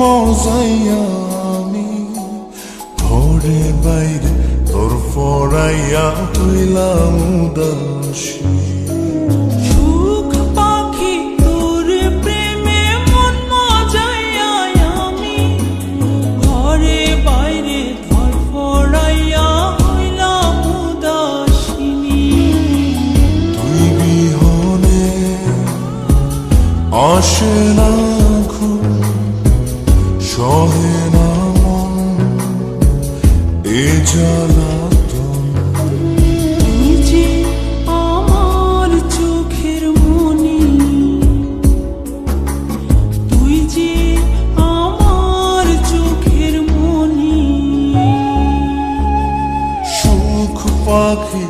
মজাইয়া আমি ঘরে বাইরে তোর ফরাইয়া হইলাম উদাসী। সুখ পাখি যে আমার চোখের মনি তুই যে আমার চোখের মনি পাখি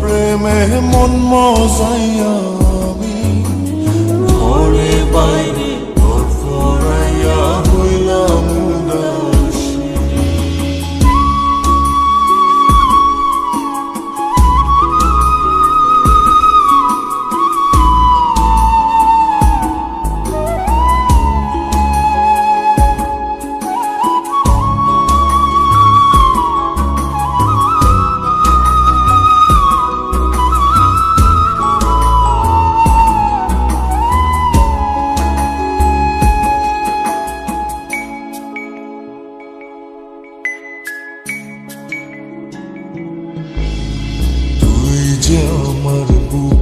প্রেমে মন মজাইয়া আমি ঘরে বাইরে